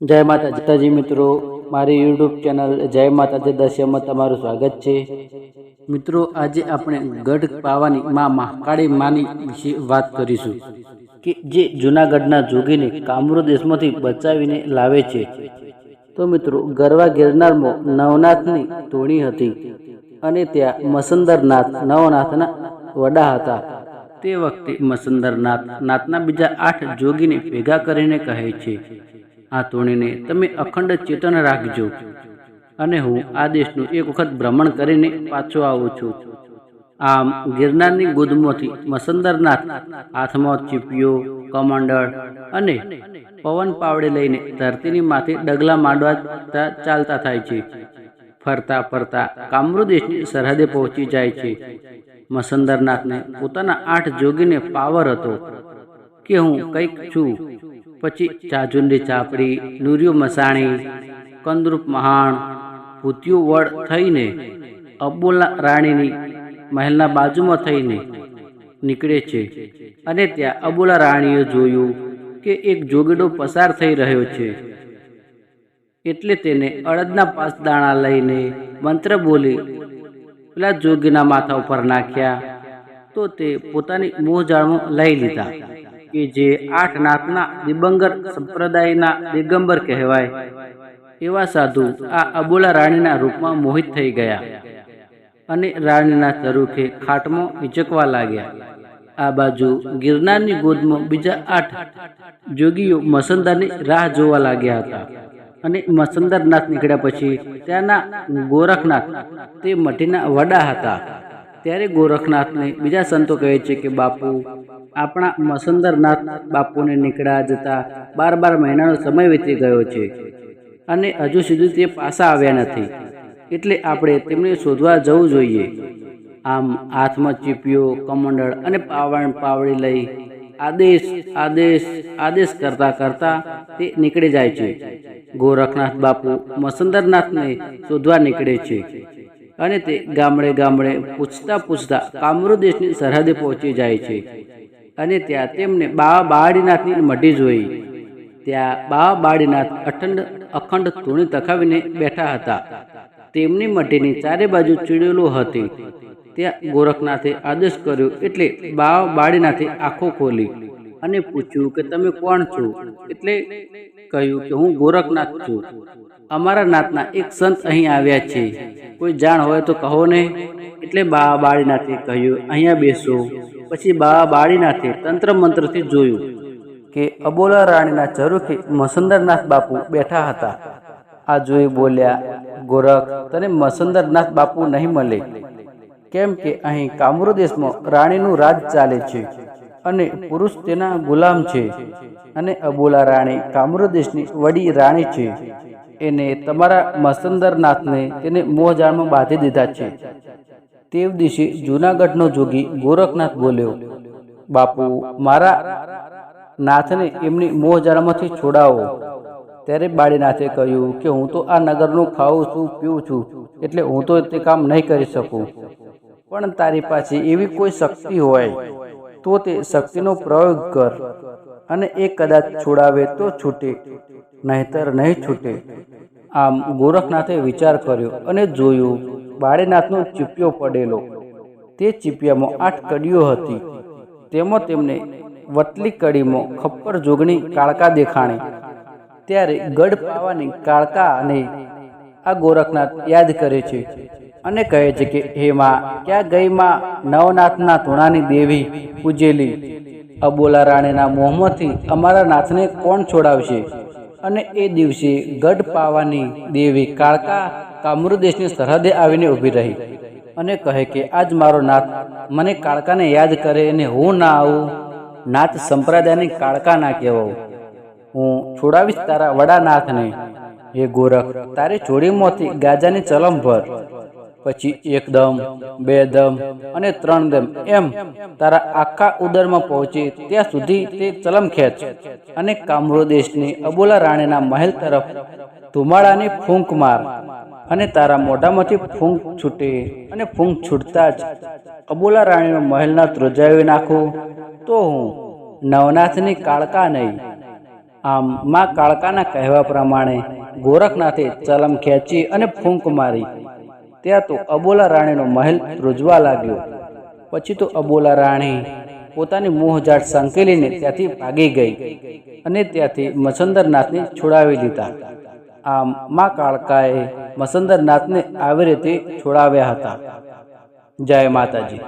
જય માતાજી. મિત્રો, મારી યુટ્યુબ ચેનલ જય માતાજી દશ્યમાં તમારું સ્વાગત છે. મિત્રો, આજે આપણે ગઢ પાવાની માં મહાકાળી માની વિશે વાત કરીશું કે જે જૂનાગઢના જોગીને કામરો દેશમાંથી બચાવીને લાવે છે. તો મિત્રો, ગરવા ગિરનારમાં નવનાથની તોણી હતી અને ત્યાં મસંદરનાથ, નવનાથના વડા હતા. તે વખતે મસંદરનાથ, નાથના બીજા આઠ જોગીને ભેગા કરીને કહે છે આ તોણીને તમે અખંડ ચેતન રાખજો. અને હું આ દેશનું એક વખત ભ્રમણ કરીને પાછો આવું છું. આમ ગિરનારની ગોદમાંથી મસંદરનાથ હાથમાં ચીપિયો, કમંડળ અને પવન પાવડે લઈને ધરતીની માથે ડગલા માંડવા ચાલતા થાય છે. ફરતા ફરતા કામરૂ દેશની સરહદે પહોંચી જાય છે. મસંદરનાથને પોતાના આઠ જોગીને પાવર હતો કે હું કંઈક છું. પછી ચાજુંડી ચાપડી નુરિયો મસાણી, કંદરૂપ મહાણ, ભૂતિયું વડ થઈને અબોલા રાણીની મહેલના બાજુમાં થઈને નીકળે છે. અને ત્યાં અબુલા રાણીએ જોયું કે એક જોગડો પસાર થઈ રહ્યો છે. એટલે તેને અડદના પાસ દાણા લઈને મંત્ર બોલી, પેલા જોગીના માથા ઉપર નાખ્યા તો તે પોતાની મોહજાળમાં લઈ લીધા. કે જે આઠ નાથના દિબંગર સંપ્રદાયના દિગંબર કહેવાય. એવા સાધુ આ અબોલા રાણીના રૂપમાં મોહિત થઈ ગયા. અને રાણીના તરુખે ખાટમાં ઇચકવા લાગ્યા. આ બાજુ ગિરનારની ગોદમાં બીજા આઠ જોગીઓ મસંદરની રાહ જોવા લાગ્યા હતા. અને મસંદરનાથ નીકળ્યા પછી ત્યાંના ગોરખનાથ તે મઠીના વડા હતા. ત્યારે ગોરખનાથને બીજા સંતો કહે છે કે, બાપુ આપણા મસંદરનાથ બાપુને નીકળ્યા જતા બાર બાર મહિનાનો સમય વીતી ગયો છે. અને હજુ સુધી તે પાછા આવ્યા નથી. એટલે આપણે તેમને શોધવા જવું જોઈએ. આમ હાથમાં ચીપીઓ કમંડળ અને પાવણ પાવડી લઈ આદેશ આદેશ આદેશ કરતા કરતા તે નીકળી જાય છે. ગોરખનાથ બાપુ મસંદરનાથને શોધવા નીકળે છે. અને તે ગામડે ગામડે પૂછતા પૂછતા કામરૂ દેશની સરહદે પહોંચી જાય છે. અને ત્યાં તેમને બાવા બાળીનાથની મઢી જોઈ. ત્યાં બાવા બાળીનાથ અખંડ અખંડ ધૂણી તખાવીને બેઠા હતા. તેમની મઢીની ચારે બાજુ ચીડેલું હતી. ત્યાં ગોરખનાથે આદેશ કર્યો એટલે બાવા બાળીનાથે આંખો ખોલી અને પૂછ્યું કે તમે કોણ છો? એટલે કહ્યું કે હું ગોરખનાથ છું. અમારા નાથના એક સંત અહીં આવ્યા છે. કોઈ જાણ હોય તો કહો ને. એટલે બાવા બાળીનાથે કહ્યું, અહીંયા બેસો. પછી બાવા બાળીનાથે તંત્ર મંત્રથી જોયું કે અબોલા રાણીના ચરુખે મસંદરનાથ બાપુ બેઠા હતા. આ જોઈ બોલ્યા, ગોરખ, તને મસંદરનાથ બાપુ નહીં મળે. કેમ કે અહીં કામરો દેશમાં રાણીનું રાજ ચાલે છે અને પુરુષ તેના ગુલામ છે અને અબોલા રાણી કામરો દેશની વડી રાણી છે. એને તમારા મસંદરનાથને તેને મોહજાળમાં બાંધી દીધા છે. તે દિવસે જૂનાગઢનો જોગી ગોરખનાથ બોલ્યો, બાપુ, મારા નાથને એમની મોહજાળામાંથી છોડાવો. ત્યારે બાળીનાથે કહ્યું કે, હું તો આ નગરનું ખાઉં છું, પીઉં છું, એટલે હું તો તે કામ નહીં કરી શકું. પણ તારી પાસે એવી કોઈ શક્તિ હોય, તો તે શક્તિનો પ્રયોગ કર. અને એ કદાચ છોડાવે તો છૂટે, નહીતર નહીં છૂટે. આમ ગોરખનાથે વિચાર કર્યો અને જોયું, બાળેનાથનો ચીપિયો પડેલો. તે ચીપિયામાં આઠ કડીઓ હતી. તેમાં તેમને વટલી કડીમાં ખપ્પર જોગણી કાળકા દેખાણી. ત્યારે ગઢ પાવાની કાળકા અને આ ગોરખનાથ યાદ કરે છે અને કહે છે કે, હે માં, ક્યાં ગઈ માં નવનાથના ધૂણાની દેવી પૂજેલી? અબોલા રાણીના મોહમાંથી અમારા નાથને કોણ છોડાવશે? અને એ દિવસે ગઢ પાવાની દેવી કાળકા કામૃદેશની સરહદે આવીને ઊભી રહી અને કહે કે, આજ મારો નાથ. મને કાળકાને યાદ કરે અને હું ના આવું. નાથ સંપ્રદાયની કાળકા ના કહેવો. હું છોડાવીશ તારા વડા નાથને. હે ગોરખ, તારી જોડીમાંથી ગાજાની ચલમ ભર. પછી એક દમ, બે દમ અને ત્રણ દમ. એમ તારા આખા ઉદરમાં પહોંચે ત્યાં સુધી તે ચલમ ખેંચ અને કામરો દેશની અબોલા રાણીના મહેલ તરફ ધુમાડાની ફૂંક માર અને તારા મોઢામાંથી ફૂંક છૂટે અને ફૂંક છૂટતા જ અબોલા રાણીનો મહેલના ત્રોજાવી નાખું. તો હું નવનાથની કાળકા નહીં. આમ માં કાળકાના કહેવા પ્રમાણે ગોરખનાથે ચલમ ખેંચી અને ફૂંક મારી. ત્યાં તો અબોલા રાણીનો મહેલ રૂજવા લાગ્યો. પછી તો અબોલા રાણી પોતાની મોહજાટ સંકેલીને ત્યાંથી ભાગી ગઈ અને ત્યાંથી મસંદરનાથને છોડાવી દીધા. આમ મા કાળકાએ મસંદરનાથને આવી રીતે છોડાવ્યા હતા. જય માતાજી.